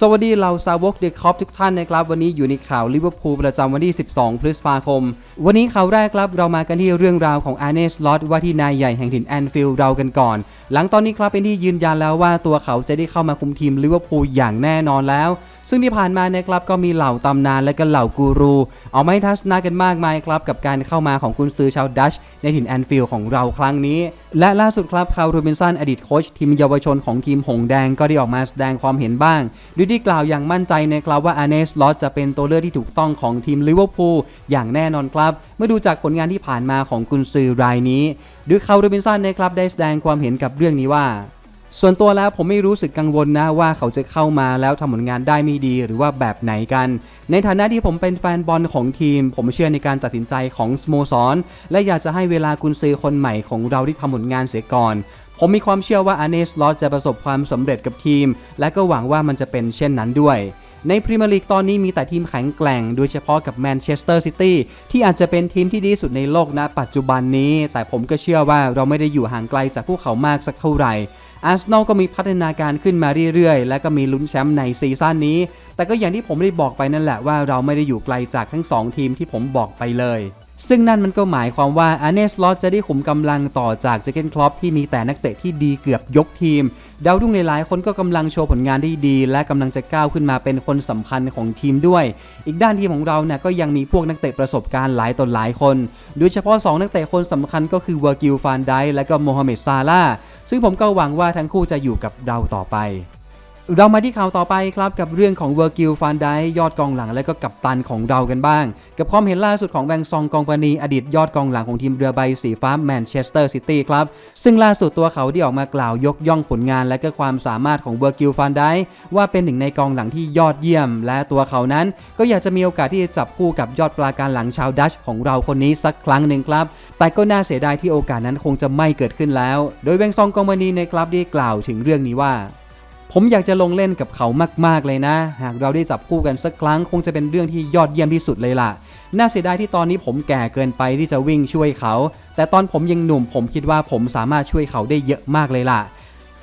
สวัสดีเราซาวกเดคอปทุกท่านนะครับ วันนี้อยู่ในข่าวลิเวอร์พูลประจำวันที่ 12 พฤษภาคม วันนี้ข่าวแรกครับเรามากันที่เรื่องราวของอาร์เนสลอตว่าที่นายใหญ่แห่งถิ่นแอนฟิลด์เรากันก่อน หลังตอนนี้ครับเป็นที่ยืนยันแล้วว่าตัวเขาจะได้เข้ามาคุมทีมลิเวอร์พูลอย่างแน่นอนแล้ว ซึ่งที่ผ่านมานะครับก็มีเหล่าตำนานและก็เหล่ากูรูออาให้ทัศนากันมากมายครับกับการเข้ามาของกุนซือชาวดัชในถิ่นแอนฟิลด์ของเราครั้งนี้ และล่าสุดครับคาร์ลโรบินสันอดีตโค้ชทีมเยาวชนของทีมหงแดงก็ได้ออกมาแสดงความเห็นบ้างโดยที่กล่าวอย่างมั่นใจนะครับว่าอาเนสลอตจะเป็นตัวเลือกที่ถูกต้องของทีมลิเวอร์พูลอย่างแน่นอนครับ เมื่อดูจากผลงานที่ผ่านมาของกุนซือรายนี้โดยคาร์ลโรบินสันนะครับได้แสดงความเห็นกับเรื่องนี้ว่า ส่วนตัวแล้วผมไม่รู้สึกกังวลนะว่าเขาจะเข้ามาแล้วทำผลงานได้ไม่ดีหรือว่าแบบไหนกัน ในฐานะที่ผมเป็นแฟนบอลของทีม ผมเชื่อในการตัดสินใจของสโมสร และอยากจะให้เวลากุนซือคนใหม่ของเราที่ทำผลงานเสียก่อนผมมีความเชื่อว่าอาเนสลอตจะประสบความสำเร็จกับทีม และก็หวังว่ามันจะเป็นเช่นนั้นด้วยในพรีเมียร์ลีกตอนนี้มีแต่ทีมแข็งแกร่ง โดยเฉพาะกับแมนเชสเตอร์ซิตี้ที่อาจจะเป็นทีมที่ดีสุดในโลกณปัจจุบันนี้ แต่ผมก็เชื่อว่าเราไม่ได้อยู่ห่างไกลจากพวกเขามากสักเท่าไหร่ อาร์เซนอลก็มีพัฒนาการขึ้นมาเรื่อยๆ และก็มีลุ้นแชมป์ในซีซั่นนี้ แต่ก็อย่างที่ผมได้บอกไปนั่นแหละว่าเราไม่ได้อยู่ไกลจากทั้ง 2 ทีมที่ผมบอกไปเลย ซึ่งนั่นมันก็หมายความว่าอาเนสลอตจะได้ขุมกำลังต่อจากเจเกนคลอปที่มีแต่นักเตะที่ดีเกือบยกทีม ดาวรุ่งหลายๆคนก็กำลังโชว์ผลงานได้ดี และกำลังจะก้าวขึ้นมาเป็นคนสำคัญของทีมด้วย อีกด้านทีมของเราเนี่ยก็ยังมีพวกนักเตะประสบการณ์หลายต่อหลายคน โดยเฉพาะ 2 นักเตะคนสำคัญก็คือเวอร์กิลฟานไดและก็โมฮัมเหม็ดซาลาซึ่งผมก็หวังว่าทั้งคู่จะอยู่กับเราต่อไป เรามาที่ข่าวต่อไปครับกับเรื่องของเวอร์กิลฟานไดยอดกองหลังและก็กัปตันของเรากันบ้าง กับความเห็นล่าสุดของแวงซองกองปานีอดีตยอดกองหลังของทีมเรือใบสีฟ้าแมนเชสเตอร์ซิตี้ครับ ซึ่งล่าสุดตัวเขาได้ออกมากล่าวยกย่องผลงานและก็ความสามารถของเวอร์กิลฟานไดว่าเป็นหนึ่งในกองหลังที่ยอดเยี่ยม และตัวเขานั้น ก็อยากจะมีโอกาสที่จะจับคู่กับยอดปราการหลังชาวดัชของเราคนนี้สักครั้งหนึ่งครับ แต่ก็น่าเสียดายที่โอกาสนั้นคงจะไม่เกิดขึ้นแล้ว โดยแวงซองกองปานีในครับได้กล่าวถึงเรื่องนี้ว่า ผมอยากจะลงเล่นกับเขามาก ๆ เลยนะ หากเราได้จับคู่กันสักครั้งคงจะเป็นเรื่องที่ยอดเยี่ยมที่สุดเลยล่ะ น่าเสียดายที่ตอนนี้ผมแก่เกินไปที่จะวิ่งช่วยเขา แต่ตอนผมยังหนุ่มผมคิดว่าผมสามารถช่วยเขาได้เยอะมากเลยล่ะ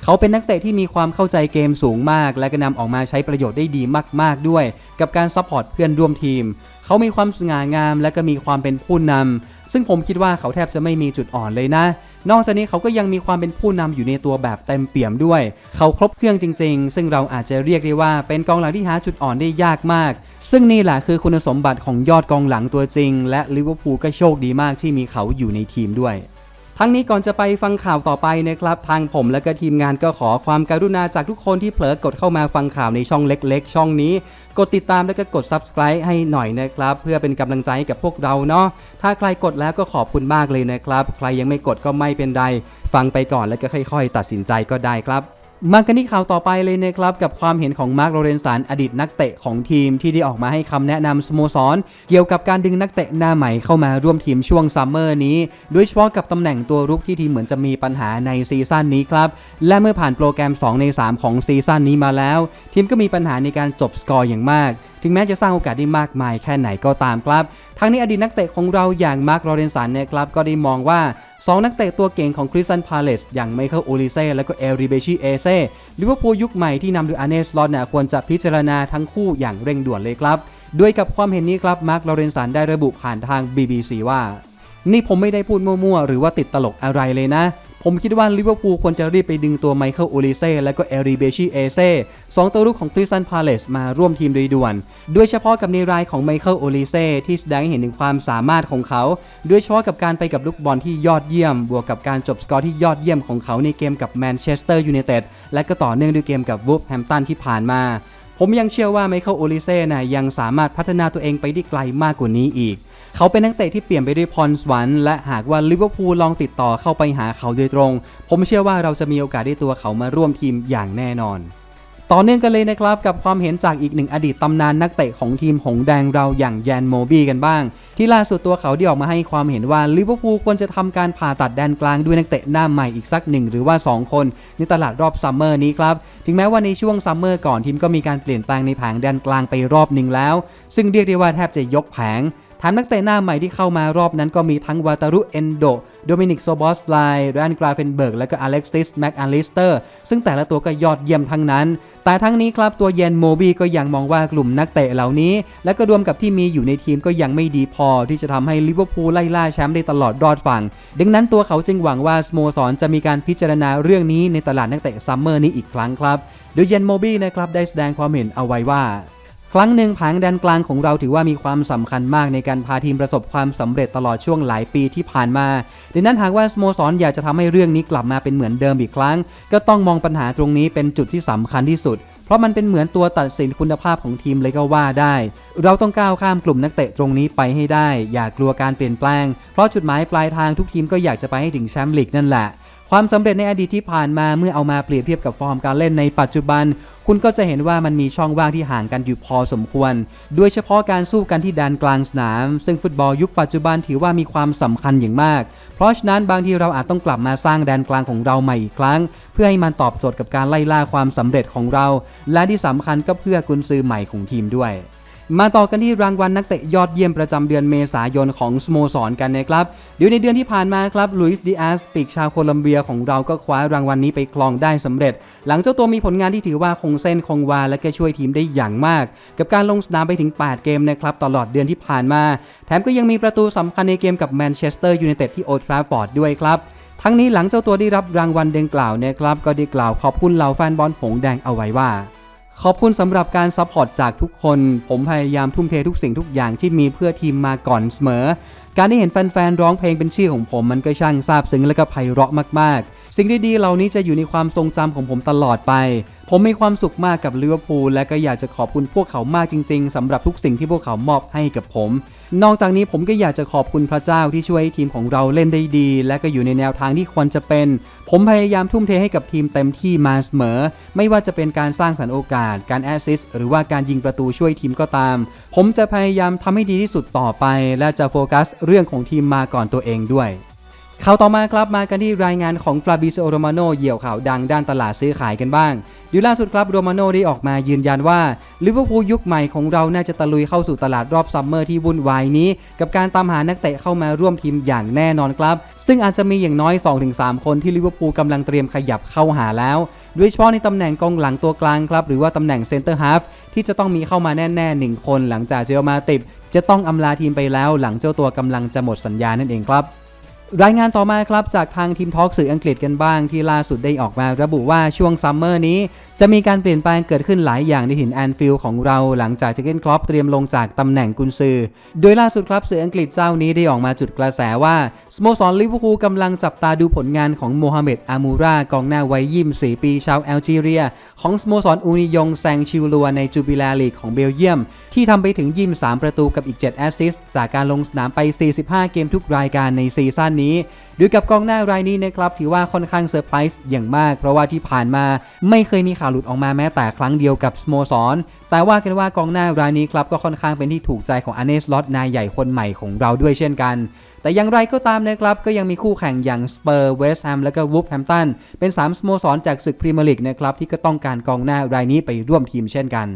เขาเป็นนักเตะที่มีความเข้าใจเกมสูงมาก และก็นำออกมาใช้ประโยชน์ได้ดีมาก ๆ ด้วย กับการซัพพอร์ตเพื่อนร่วมทีม เขามีความสง่างาม และก็มีความเป็นผู้นำ ซึ่งผมคิดว่าเขาแทบจะไม่มีจุดอ่อนเลยนะ นอกจากนี้เขาก็ยังมีความเป็นผู้นำอยู่ในตัวแบบเต็มเปี่ยมด้วย เขาครบเครื่องจริง ๆ ซึ่งเราอาจจะเรียกได้ว่าเป็นกองหลังที่หาจุดอ่อนได้ยากมาก ซึ่งนี่แหละคือคุณสมบัติของยอดกองหลังตัวจริง และลิเวอร์พูลก็โชคดีมากที่มีเขาอยู่ในทีมด้วย ทั้งนี้ก่อนจะไปฟังข่าวต่อไปนะครับ ทางผมและก็ทีมงานก็ขอความการุณาจากทุกคนที่เผลอกดเข้ามาฟังข่าวในช่องเล็ก ๆ ช่องนี้ กดติดตามและก็กด subscribe ให้หน่อยนะครับ เพื่อเป็นกำลังใจให้กับพวกเราเนาะถ้าใครกดแล้วก็ขอบคุณมากเลยนะครับ ใครยังไม่กดก็ไม่เป็นไรฟังไปก่อนแล้วก็ค่อย ๆ ตัดสินใจก็ได้ครับ มากันที่ข่าวต่อไปเลยนะครับกับความเห็นของมาร์คโรเรนสันอดีตนักเตะของทีมที่ได้ออกมาให้คำแนะนำสโมสร เกี่ยวกับการดึงนักเตะหน้าใหม่เข้ามาร่วมทีมช่วงซัมเมอร์นี้ โดยเฉพาะกับตำแหน่งตัวรุกที่ทีมเหมือนจะมีปัญหาในซีซั่นนี้ครับ และเมื่อผ่านโปรแกรม 2 ใน 3 ของซีซั่นนี้มาแล้ว ทีมก็มีปัญหาในการจบสกอร์อย่างมาก ถึงแม้จะสร้างโอกาสได้มากมายแค่ไหนก็ตามครับทั้งนี้อดีตนักเตะของเราอย่างมาร์คโรเรนสันเนี่ยครับก็ได้มองว่า 2 นักเตะตัวเก่งของคริสตันพาเลสอย่างไมเคิลโอลิเซ่และก็เอลริเบชิเอเซ่ลิเวอร์พูลยุคใหม่ที่นำโดยอาเนสลอตเนี่ยควรจะพิจารณาทั้งคู่อย่างเร่งด่วนเลยครับด้วยกับความเห็นนี้ครับมาร์คโรเรนสันได้ระบุผ่านทาง BBC ว่า นี่ผมไม่ได้พูดมั่วๆ หรือว่าติดตลกอะไรเลยนะ ผมคิดว่าลิเวอร์พูลควรจะรีบไปดึงตัวไมเคิลโอลิเซ่และก็เอริเบชิเอเซ่สองตัวรุกของคริสตันพาเลสมาร่วมทีมโดยด่วน โดยเฉพาะกับในรายของไมเคิลโอลิเซ่ที่แสดงให้เห็นถึงความสามารถของเขา โดยเฉพาะกับการไปกับลูกบอลที่ยอดเยี่ยม บวกกับการจบสกอร์ที่ยอดเยี่ยมของเขาในเกมกับแมนเชสเตอร์ยูไนเต็ดและก็ต่อเนื่องด้วยเกมกับวูฟแฮมตันที่ผ่านมา ผมยังเชื่อว่าไมเคิลโอลิเซ่นะยังสามารถพัฒนาตัวเองไปได้ไกลมากกว่านี้อีก เขาเป็นนักเตะที่เปลี่ยนไปด้วยพรสวรรค์และหากว่าลิเวอร์พูลลองติดต่อเข้าไปหาเขาโดยตรง ผมเชื่อว่าเราจะมีโอกาสได้ตัวเขามาร่วมทีมอย่างแน่นอนต่อเนื่องกันเลยนะครับกับความเห็นจากอีกหนึ่งอดีตตำนานนักเตะของทีมหงแดงเราอย่างแยนโมบี้กันบ้าง ที่ล่าสุดตัวเขาได้ออกมาให้ความเห็นว่าลิเวอร์พูลควรจะทำการผ่าตัดแดนกลางด้วยนักเตะหน้าใหม่อีกสักหนึ่งหรือว่า 2 คน ในตลาดรอบซัมเมอร์นี้ครับ ถึงแม้ว่าในช่วงซัมเมอร์ก่อนทีมก็มีการเปลี่ยนแปลงในแผงแดนกลางไปรอบหนึ่งแล้ว ซึ่งเรียกได้ว่าแทบจะยกแผง ถามนักเตะหน้าใหม่ที่เข้ามารอบนั้นก็มีทั้งวาตารุเอนโด โดมินิกโซบอสไลแรนกราเฟนเบิร์ก และก็อเล็กซิสแม็กอลิสเตอร์ ซึ่งแต่ละตัวก็ยอดเยี่ยมทั้งนั้น แต่ทั้งนี้ครับตัวเยนโมบีก็ยังมองว่ากลุ่มนักเตะเหล่านี้ และก็รวมกับที่มีอยู่ในทีมก็ยังไม่ดีพอ ที่จะทำให้ลิเวอร์พูลไล่ล่าแชมป์ได้ตลอดรอดฝั่ง ดังนั้นตัวเขาจึงหวังว่าสโมสรจะมีการพิจารณาเรื่องนี้ในตลาดนักเตะซัมเมอร์นี้อีกครั้งครับ โดยเยนโมบีนะครับได้แสดงความเห็นเอาไว้ว่า ครั้งหนึ่งผังแดนกลางของเราถือว่ามีความสำคัญมากในการพาทีมประสบความสำเร็จตลอดช่วงหลายปีที่ผ่านมา ดังนั้นหากว่าสโมสรอยากจะทำให้เรื่องนี้กลับมาเป็นเหมือนเดิมอีกครั้ง ก็ต้องมองปัญหาตรงนี้เป็นจุดที่สำคัญที่สุด เพราะมันเป็นเหมือนตัวตัดสินคุณภาพของทีมเลยก็ว่าได้ เราต้องก้าวข้ามกลุ่มนักเตะตรงนี้ไปให้ได้ อย่ากลัวการเปลี่ยนแปลง เพราะจุดหมายปลายทางทุกทีมก็อยากจะไปให้ถึงแชมป์ลีกนั่นแหละ ความสำเร็จในอดีตที่ผ่านมาเมื่อเอามาเปรียบเทียบกับฟอร์มการเล่นในปัจจุบัน คุณก็จะเห็นว่ามันมีช่องว่างที่ห่างกันอยู่พอสมควร โดยเฉพาะการสู้กันที่แดนกลางสนาม ซึ่งฟุตบอลยุคปัจจุบันถือว่ามีความสำคัญอย่างมาก เพราะฉะนั้นบางทีเราอาจต้องกลับมาสร้างแดนกลางของเราใหม่อีกครั้ง เพื่อให้มันตอบโจทย์กับการไล่ล่าความสำเร็จของเรา และที่สำคัญก็เพื่อกุนซือใหม่ของทีมด้วย มาต่อกันที่รางวัลนักเตะยอดเยี่ยมประจำเดือนเมษายนของสโมสรกันนะครับเดี๋ยวในเดือนที่ผ่านมาครับลุยส์ดิอาสปีกชาวโคลัมเบียของเราก็คว้ารางวัลนี้ไปครองได้สำเร็จ หลังเจ้าตัวมีผลงานที่ถือว่าคงเส้นคงวาและก็ช่วยทีมได้อย่างมาก กับการลงสนามไปถึง 8 เกมนะครับตลอดเดือนที่ผ่านมา แถมก็ยังมีประตูสำคัญในเกมกับแมนเชสเตอร์ยูไนเต็ดที่โอทราฟอร์ดด้วยครับทั้งนี้หลังเจ้าตัวได้รับรางวัลดังกล่าวเนี่ยครับก็ได้กล่าวขอบคุณเหล่าแฟนบอลหงแดงเอาไว้ว่า ขอบคุณสำหรับการซัพพอร์ตจากทุกคน ผมพยายามทุ่มเททุกสิ่งทุกอย่างที่มีเพื่อทีมมาก่อนเสมอ การได้เห็นแฟนๆ ร้องเพลงเป็นชื่อของผมมันก็ช่างซาบซึ้งและก็ไพเราะมากๆ สิ่งดีๆ เหล่านี้จะอยู่ในความทรงจำของผมตลอดไป ผมมีความสุขมากกับลิเวอร์พูลและก็อยากจะขอบคุณพวกเขามากจริง ๆสำหรับทุกสิ่งที่พวกเขามอบให้กับผม นอกจากนี้ผมก็อยากจะขอบคุณพระเจ้าที่ช่วยให้ทีมของเราเล่นได้ดี และก็อยู่ในแนวทางที่ควรจะเป็น ผมพยายามทุ่มเทให้กับทีมเต็มที่มาเสมอ ไม่ว่าจะเป็นการสร้างสรรค์โอกาส การแอสซิสต์หรือว่าการยิงประตูช่วยทีมก็ตาม ผมจะพยายามทำให้ดีที่สุดต่อไป และจะโฟกัสเรื่องของทีมมาก่อนตัวเองด้วย ข่าวต่อมาครับมากันที่รายงานของฟลาบิโซโรมาโนเหยี่ยวข่าวดังด้านตลาดซื้อขายกันบ้างดูล่าสุดครับโรมาโนได้ออกมายืนยันว่าลิเวอร์พูลยุคใหม่ของเราน่าจะตะลุยเข้าสู่ตลาดรอบซัมเมอร์ที่วุ่นวายนี้ กับการตามหานักเตะเข้ามาร่วมทีมอย่างแน่นอนครับ ซึ่งอาจจะมีอย่างน้อย 2-3 คนที่ลิเวอร์พูลกำลังเตรียมขยับเข้าหาแล้วโดยเฉพาะในตำแหน่งกองหลังตัวกลางครับหรือว่าตำแหน่งเซนเตอร์ฮาฟที่จะต้องมีเข้ามาแน่ๆหนึ่งคน หลังจากเจอมาติบจะต้องอำลาทีมไปแล้ว หลังเจ้าตัวกำลังจะหมดสัญญานั่นเองครับ รายงานต่อมาครับจากทางทีมทอล์กสื่ออังกฤษกันบ้างที่ล่าสุดได้ออกมาระบุว่าช่วงซัมเมอร์นี้ จะมีการเปลี่ยนแปลงเกิดขึ้นหลายอย่างในถิ่นแอนฟิลด์ของเราหลังจากเจเกนคลอปเตรียมลงจากตำแหน่งกุนซือ โดยล่าสุดครับสื่ออังกฤษเจ้านี้ได้ออกมาจุดกระแสว่าสโมสรลิเวอร์พูลกำลังจับตาดูผลงานของโมฮัมเหม็ดอามูรากองหน้าวัย24ปีชาวแอลจีเรีย ของสโมสรอูนิยงแซงชิวลัวในจูบิลาลีกของเบลเยียม ที่ทำไปถึงยิม3ประตูกับอีก7แอสซิสต์จากการลงสนามไป 45 เกมทุกรายการในซีซั่นนี้ดยกับกองหน้ารายนี้นะครับถือว่าค่อนข้างเซอร์ไพรส์อย่างมาก เพราะว่าที่ผ่านมาไม่เคยมีข่าวหลุดออกมาแม้แต่ครั้งเดียวกับสโมสร แต่ว่ากันว่ากองหน้ารายนี้ครับก็ค่อนข้างเป็นที่ถูกใจของอเนสลอตนายใหญ่คนใหม่ของเราด้วยเช่นกัน แต่อย่างไรก็ตามนะครับก็ยังมีคู่แข่งอย่างสเปอร์เวสต์แฮมและก็วูฟแฮมตันเป็น3สโมสรจากศึกพรีเมียร์ลีกนะครับที่ก็ต้องการกองหน้ารายนี้ไปร่วมทีมเช่นกัน